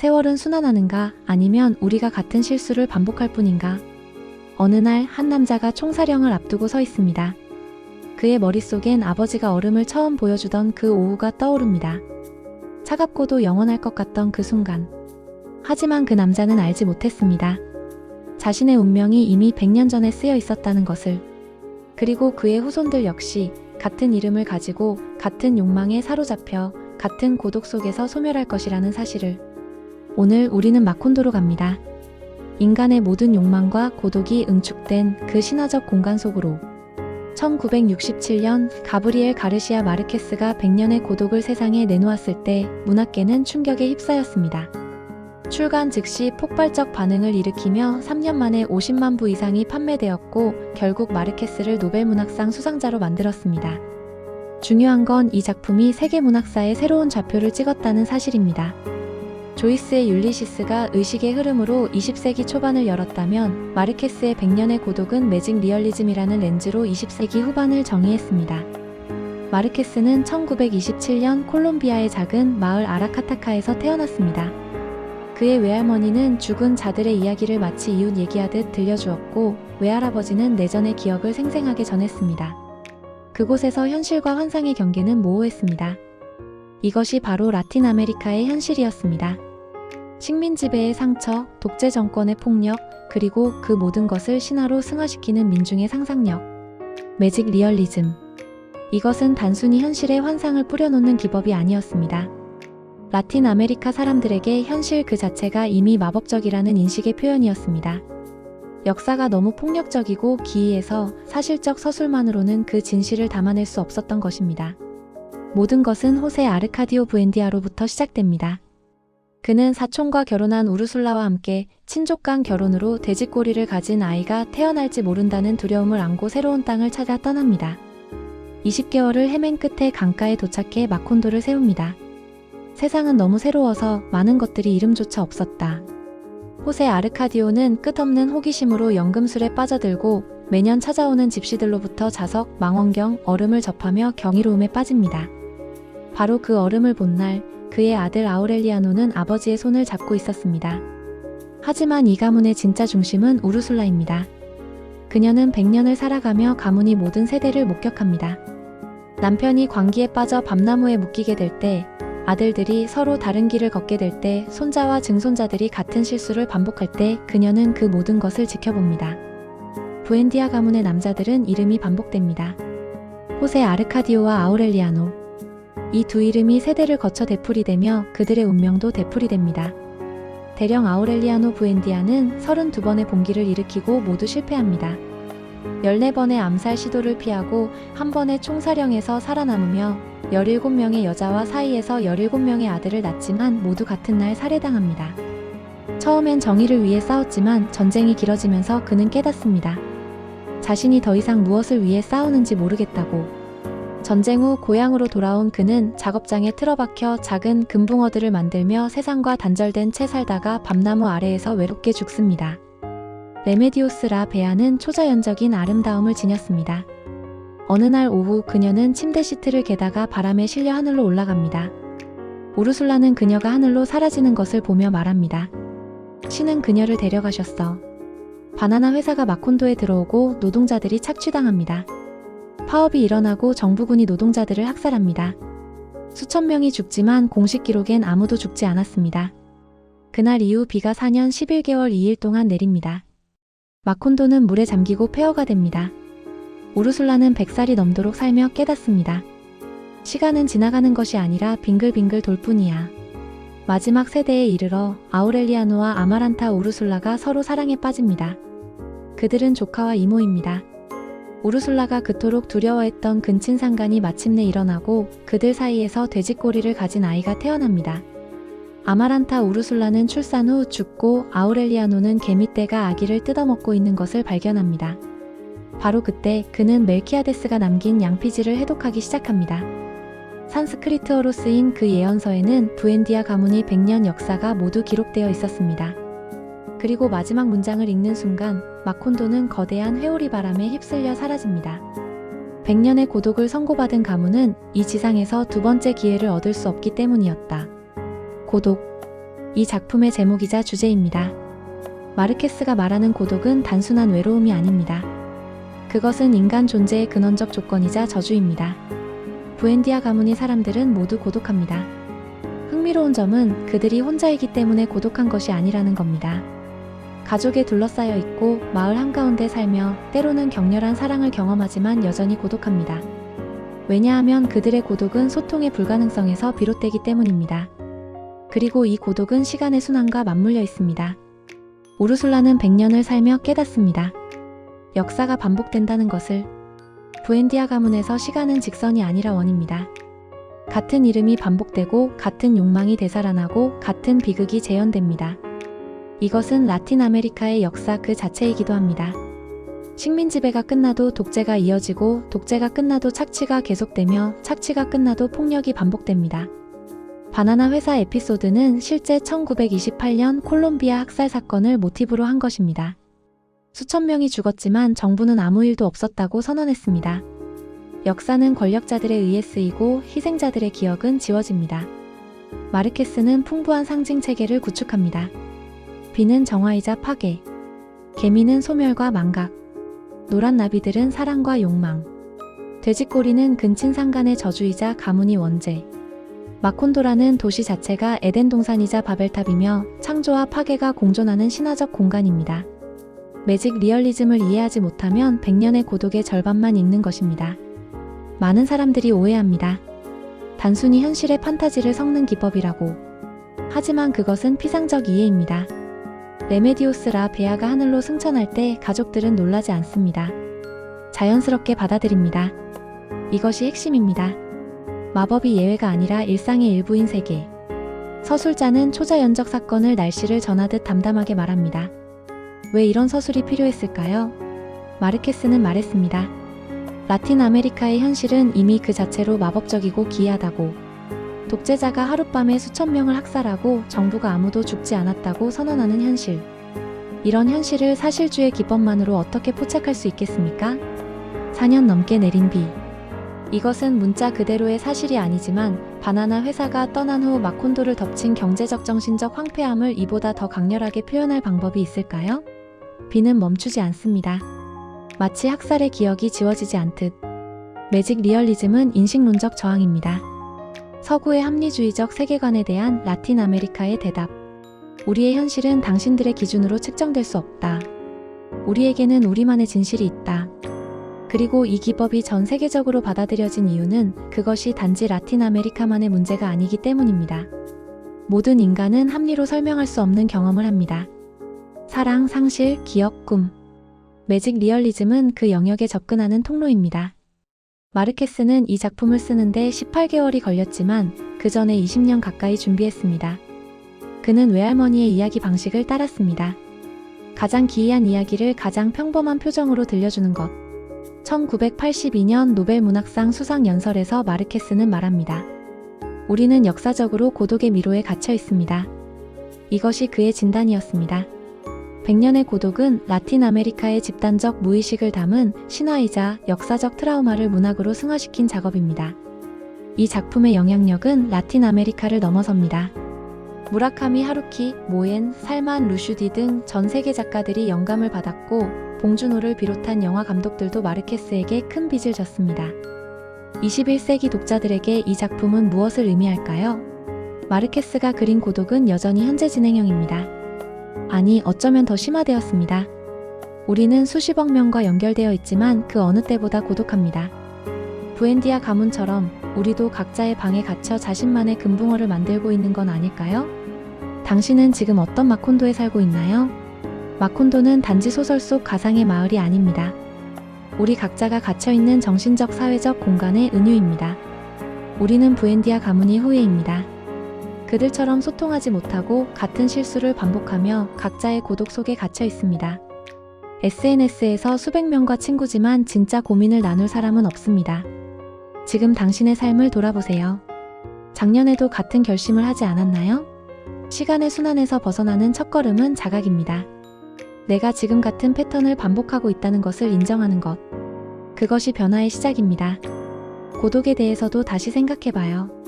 세월은 순환하는가 아니면 우리가 같은 실수를 반복할 뿐인가? 어느 날 한 남자가 총사령을 앞두고 서 있습니다. 그의 머릿속엔 아버지가 얼음을 처음 보여주던 그 오후가 떠오릅니다. 차갑고도 영원할 것 같던 그 순간. 하지만 그 남자는 알지 못했습니다. 자신의 운명이 이미 100년 전에 쓰여 있었다는 것을. 그리고 그의 후손들 역시 같은 이름을 가지고 같은 욕망에 사로잡혀 같은 고독 속에서 소멸할 것이라는 사실을. 오늘 우리는 마콘도로 갑니다. 인간의 모든 욕망과 고독이 응축된 그 신화적 공간 속으로 1967년 가브리엘 가르시아 마르케스가 100년의 고독을 세상에 내놓았을 때 문학계는 충격에 휩싸였습니다. 출간 즉시 폭발적 반응을 일으키며 3년 만에 50만 부 이상이 판매되었고 결국 마르케스를 노벨 문학상 수상자로 만들었습니다. 중요한 건 이 작품이 세계 문학사에 새로운 좌표를 찍었다는 사실입니다. 조이스의 율리시스가 의식의 흐름으로 20세기 초반을 열었다면 마르케스의 100년의 고독은 매직 리얼리즘이라는 렌즈로 20세기 후반을 정의했습니다. 마르케스는 1927년 콜롬비아의 작은 마을 아라카타카에서 태어났습니다. 그의 외할머니는 죽은 자들의 이야기를 마치 이웃 얘기하듯 들려주었고 외할아버지는 내전의 기억을 생생하게 전했습니다. 그곳에서 현실과 환상의 경계는 모호했습니다. 이것이 바로 라틴 아메리카의 현실이었습니다. 식민 지배의 상처, 독재 정권의 폭력, 그리고 그 모든 것을 신화로 승화시키는 민중의 상상력. 매직 리얼리즘. 이것은 단순히 현실의 환상을 뿌려놓는 기법이 아니었습니다. 라틴 아메리카 사람들에게 현실 그 자체가 이미 마법적이라는 인식의 표현이었습니다. 역사가 너무 폭력적이고 기이해서 사실적 서술만으로는 그 진실을 담아낼 수 없었던 것입니다. 모든 것은 호세 아르카디오 부엔디아로부터 시작됩니다. 그는 사촌과 결혼한 우르술라와 함께 친족 간 결혼으로 돼지꼬리를 가진 아이가 태어날지 모른다는 두려움을 안고 새로운 땅을 찾아 떠납니다. 20개월을 헤맨 끝에 강가에 도착해 마콘도를 세웁니다. 세상은 너무 새로워서 많은 것들이 이름조차 없었다. 호세 아르카디오는 끝없는 호기심으로 연금술에 빠져들고 매년 찾아오는 집시들로부터 자석, 망원경, 얼음을 접하며 경이로움에 빠집니다. 바로 그 얼음을 본 날 그의 아들 아우렐리아노는 아버지의 손을 잡고 있었습니다. 하지만 이 가문의 진짜 중심은 우르술라입니다. 그녀는 100년을 살아가며 가문이 모든 세대를 목격합니다. 남편이 광기에 빠져 밤나무에 묶이게 될 때, 아들들이 서로 다른 길을 걷게 될 때, 손자와 증손자들이 같은 실수를 반복할 때 그녀는 그 모든 것을 지켜봅니다. 부엔디아 가문의 남자들은 이름이 반복됩니다. 호세 아르카디오와 아우렐리아노. 이 두 이름이 세대를 거쳐 되풀이되며 그들의 운명도 되풀이됩니다. 대령 아우렐리아노 부엔디아는 32번의 봉기를 일으키고 모두 실패합니다. 14번의 암살 시도를 피하고 한 번의 총사령에서 살아남으며 17명의 여자와 사이에서 17명의 아들을 낳지만 모두 같은 날 살해당합니다. 처음엔 정의를 위해 싸웠지만 전쟁이 길어지면서 그는 깨닫습니다. 자신이 더 이상 무엇을 위해 싸우는지 모르겠다고. 전쟁 후 고향으로 돌아온 그는 작업장에 틀어박혀 작은 금붕어들을 만들며 세상과 단절된 채 살다가 밤나무 아래에서 외롭게 죽습니다. 레메디오스 라 베아는 초자연적인 아름다움을 지녔습니다. 어느 날 오후 그녀는 침대 시트를 개다가 바람에 실려 하늘로 올라갑니다. 우르술라는 그녀가 하늘로 사라지는 것을 보며 말합니다. 신은 그녀를 데려가셨어. 바나나 회사가 마콘도에 들어오고 노동자들이 착취당합니다. 파업이 일어나고 정부군이 노동자들을 학살합니다. 수천 명이 죽지만 공식 기록엔 아무도 죽지 않았습니다. 그날 이후 비가 4년 11개월 2일 동안 내립니다. 마콘도는 물에 잠기고 폐허가 됩니다. 우르술라는 100살이 넘도록 살며 깨닫습니다. 시간은 지나가는 것이 아니라 빙글빙글 돌 뿐이야. 마지막 세대에 이르러 아우렐리아노와 아마란타 우르술라가 서로 사랑에 빠집니다. 그들은 조카와 이모입니다. 우르술라가 그토록 두려워했던 근친 상간이 마침내 일어나고 그들 사이에서 돼지꼬리를 가진 아이가 태어납니다. 아마란타 우르술라는 출산 후 죽고 아우렐리아노는 개미떼가 아기를 뜯어먹고 있는 것을 발견합니다. 바로 그때 그는 멜키아데스가 남긴 양피지를 해독하기 시작합니다. 산스크리트어로 쓰인 그 예언서에는 부엔디아 가문이 100년 역사가 모두 기록되어 있었습니다. 그리고 마지막 문장을 읽는 순간 마콘도는 거대한 회오리 바람에 휩쓸려 사라집니다. 100년의 고독을 선고받은 가문은 이 지상에서 두 번째 기회를 얻을 수 없기 때문이었다. 고독. 이 작품의 제목이자 주제입니다. 마르케스가 말하는 고독은 단순한 외로움이 아닙니다. 그것은 인간 존재의 근원적 조건이자 저주입니다. 부엔디아 가문의 사람들은 모두 고독합니다. 흥미로운 점은 그들이 혼자이기 때문에 고독한 것이 아니라는 겁니다. 가족에 둘러싸여 있고 마을 한가운데 살며 때로는 격렬한 사랑을 경험하지만 여전히 고독합니다. 왜냐하면 그들의 고독은 소통의 불가능성에서 비롯되기 때문입니다. 그리고 이 고독은 시간의 순환과 맞물려 있습니다. 우르술라는 100년을 살며 깨닫습니다. 역사가 반복된다는 것을 부엔디아 가문에서 시간은 직선이 아니라 원입니다. 같은 이름이 반복되고 같은 욕망이 되살아나고 같은 비극이 재현됩니다. 이것은 라틴 아메리카의 역사 그 자체이기도 합니다. 식민 지배가 끝나도 독재가 이어지고 독재가 끝나도 착취가 계속되며 착취가 끝나도 폭력이 반복됩니다. 바나나 회사 에피소드는 실제 1928년 콜롬비아 학살 사건을 모티브로 한 것입니다. 수천 명이 죽었지만 정부는 아무 일도 없었다고 선언했습니다. 역사는 권력자들에 의해 쓰이고 희생자들의 기억은 지워집니다. 마르케스는 풍부한 상징 체계를 구축합니다. 비는 정화이자 파괴, 개미는 소멸과 망각, 노란 나비들은 사랑과 욕망, 돼지꼬리는 근친 상간의 저주이자 가문이 원죄, 마콘도라는 도시 자체가 에덴 동산이자 바벨탑이며 창조와 파괴가 공존하는 신화적 공간입니다. 매직 리얼리즘을 이해하지 못하면 100년의 고독의 절반만 읽는 것입니다. 많은 사람들이 오해합니다. 단순히 현실의 판타지를 섞는 기법이라고. 하지만 그것은 피상적 이해입니다. 레메디오스라 베아가 하늘로 승천할 때 가족들은 놀라지 않습니다. 자연스럽게 받아들입니다. 이것이 핵심입니다. 마법이 예외가 아니라 일상의 일부인 세계. 서술자는 초자연적 사건을 날씨를 전하듯 담담하게 말합니다. 왜 이런 서술이 필요했을까요? 마르케스는 말했습니다. 라틴 아메리카의 현실은 이미 그 자체로 마법적이고 기이하다고. 독재자가 하룻밤에 수천 명을 학살하고 정부가 아무도 죽지 않았다고 선언하는 현실. 이런 현실을 사실주의 기법만으로 어떻게 포착할 수 있겠습니까? 4년 넘게 내린 비. 이것은 문자 그대로의 사실이 아니지만 바나나 회사가 떠난 후 마콘도를 덮친 경제적 정신적 황폐함을 이보다 더 강렬하게 표현할 방법이 있을까요? 비는 멈추지 않습니다. 마치 학살의 기억이 지워지지 않듯. 매직 리얼리즘은 인식론적 저항입니다. 서구의 합리주의적 세계관에 대한 라틴 아메리카의 대답. 우리의 현실은 당신들의 기준으로 측정될 수 없다. 우리에게는 우리만의 진실이 있다. 그리고 이 기법이 전 세계적으로 받아들여진 이유는 그것이 단지 라틴 아메리카만의 문제가 아니기 때문입니다. 모든 인간은 합리로 설명할 수 없는 경험을 합니다. 사랑, 상실, 기억, 꿈. 매직 리얼리즘은 그 영역에 접근하는 통로입니다. 마르케스는 이 작품을 쓰는데 18개월이 걸렸지만 그 전에 20년 가까이 준비했습니다. 그는 외할머니의 이야기 방식을 따랐습니다. 가장 기이한 이야기를 가장 평범한 표정으로 들려주는 것. 1982년 노벨 문학상 수상 연설에서 마르케스는 말합니다. 우리는 역사적으로 고독의 미로에 갇혀 있습니다. 이것이 그의 진단이었습니다. 100년의 고독은 라틴 아메리카의 집단적 무의식을 담은 신화이자 역사적 트라우마를 문학으로 승화시킨 작업입니다. 이 작품의 영향력은 라틴 아메리카를 넘어섭니다. 무라카미 하루키, 모엔, 살만 루슈디 등 전 세계 작가들이 영감을 받았고 봉준호를 비롯한 영화 감독들도 마르케스에게 큰 빚을 졌습니다. 21세기 독자들에게 이 작품은 무엇을 의미할까요? 마르케스가 그린 고독은 여전히 현재 진행형입니다. 아니, 어쩌면 더 심화되었습니다. 우리는 수십억 명과 연결되어 있지만 그 어느 때보다 고독합니다. 부엔디아 가문처럼 우리도 각자의 방에 갇혀 자신만의 금붕어를 만들고 있는 건 아닐까요? 당신은 지금 어떤 마콘도에 살고 있나요? 마콘도는 단지 소설 속 가상의 마을이 아닙니다. 우리 각자가 갇혀있는 정신적 사회적 공간의 은유입니다. 우리는 부엔디아 가문의 후예입니다. 그들처럼 소통하지 못하고 같은 실수를 반복하며 각자의 고독 속에 갇혀 있습니다. SNS에서 수백 명과 친구지만 진짜 고민을 나눌 사람은 없습니다. 지금 당신의 삶을 돌아보세요. 작년에도 같은 결심을 하지 않았나요? 시간의 순환에서 벗어나는 첫걸음은 자각입니다. 내가 지금 같은 패턴을 반복하고 있다는 것을 인정하는 것. 그것이 변화의 시작입니다. 고독에 대해서도 다시 생각해봐요.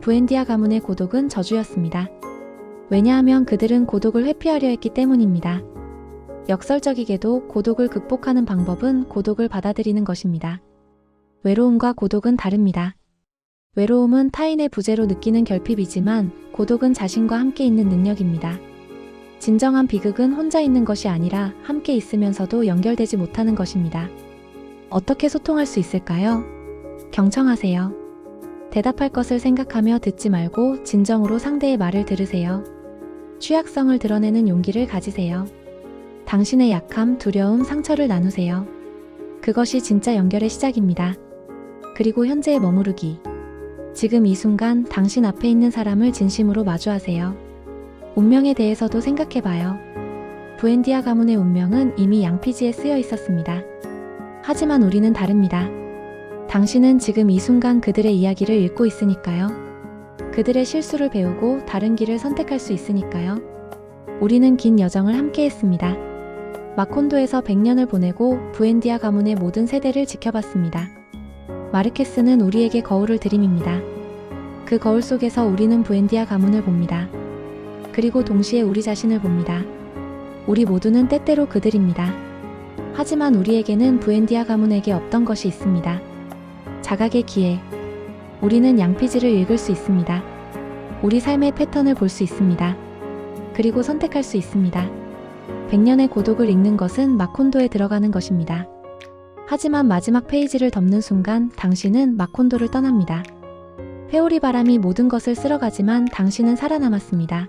부엔디아 가문의 고독은 저주였습니다. 왜냐하면 그들은 고독을 회피하려 했기 때문입니다. 역설적이게도 고독을 극복하는 방법은 고독을 받아들이는 것입니다. 외로움과 고독은 다릅니다. 외로움은 타인의 부재로 느끼는 결핍이지만 고독은 자신과 함께 있는 능력입니다. 진정한 비극은 혼자 있는 것이 아니라 함께 있으면서도 연결되지 못하는 것입니다. 어떻게 소통할 수 있을까요? 경청하세요. 대답할 것을 생각하며 듣지 말고 진정으로 상대의 말을 들으세요. 취약성을 드러내는 용기를 가지세요. 당신의 약함, 두려움, 상처를 나누세요. 그것이 진짜 연결의 시작입니다. 그리고 현재에 머무르기. 지금 이 순간 당신 앞에 있는 사람을 진심으로 마주하세요. 운명에 대해서도 생각해봐요. 부엔디아 가문의 운명은 이미 양피지에 쓰여 있었습니다. 하지만 우리는 다릅니다. 당신은 지금 이 순간 그들의 이야기를 읽고 있으니까요. 그들의 실수를 배우고 다른 길을 선택할 수 있으니까요. 우리는 긴 여정을 함께 했습니다. 마콘도에서 100년을 보내고 부엔디아 가문의 모든 세대를 지켜봤습니다. 마르케스는 우리에게 거울을 들임입니다. 그 거울 속에서 우리는 부엔디아 가문을 봅니다. 그리고 동시에 우리 자신을 봅니다. 우리 모두는 때때로 그들입니다. 하지만 우리에게는 부엔디아 가문에게 없던 것이 있습니다. 자각의 기회. 우리는 양피지를 읽을 수 있습니다. 우리 삶의 패턴을 볼 수 있습니다. 그리고 선택할 수 있습니다. 100년의 고독을 읽는 것은 마콘도에 들어가는 것입니다. 하지만 마지막 페이지를 덮는 순간 당신은 마콘도를 떠납니다. 회오리 바람이 모든 것을 쓸어가지만 당신은 살아남았습니다.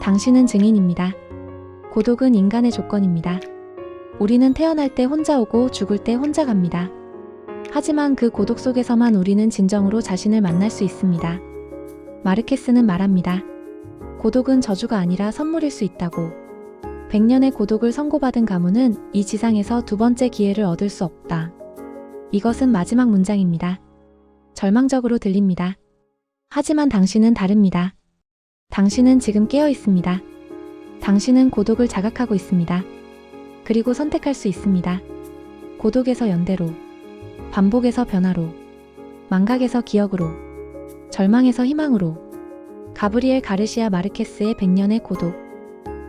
당신은 증인입니다. 고독은 인간의 조건입니다. 우리는 태어날 때 혼자 오고 죽을 때 혼자 갑니다. 하지만 그 고독 속에서만 우리는 진정으로 자신을 만날 수 있습니다. 마르케스는 말합니다. 고독은 저주가 아니라 선물일 수 있다고. 100년의 고독을 선고받은 가문은 이 지상에서 두 번째 기회를 얻을 수 없다. 이것은 마지막 문장입니다. 절망적으로 들립니다. 하지만 당신은 다릅니다. 당신은 지금 깨어 있습니다. 당신은 고독을 자각하고 있습니다. 그리고 선택할 수 있습니다. 고독에서 연대로, 반복에서 변화로, 망각에서 기억으로, 절망에서 희망으로. 가브리엘 가르시아 마르케스의 100년의 고독.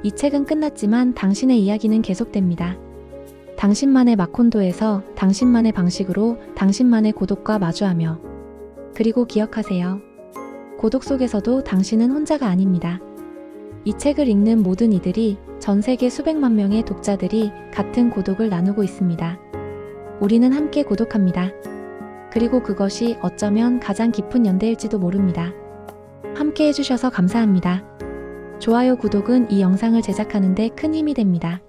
이 책은 끝났지만 당신의 이야기는 계속됩니다. 당신만의 마콘도에서 당신만의 방식으로 당신만의 고독과 마주하며. 그리고 기억하세요. 고독 속에서도 당신은 혼자가 아닙니다. 이 책을 읽는 모든 이들이 전 세계 수백만 명의 독자들이 같은 고독을 나누고 있습니다. 우리는 함께 고독합니다. 그리고 그것이 어쩌면 가장 깊은 연대일지도 모릅니다. 함께 해주셔서 감사합니다. 좋아요, 구독은 이 영상을 제작하는데 큰 힘이 됩니다.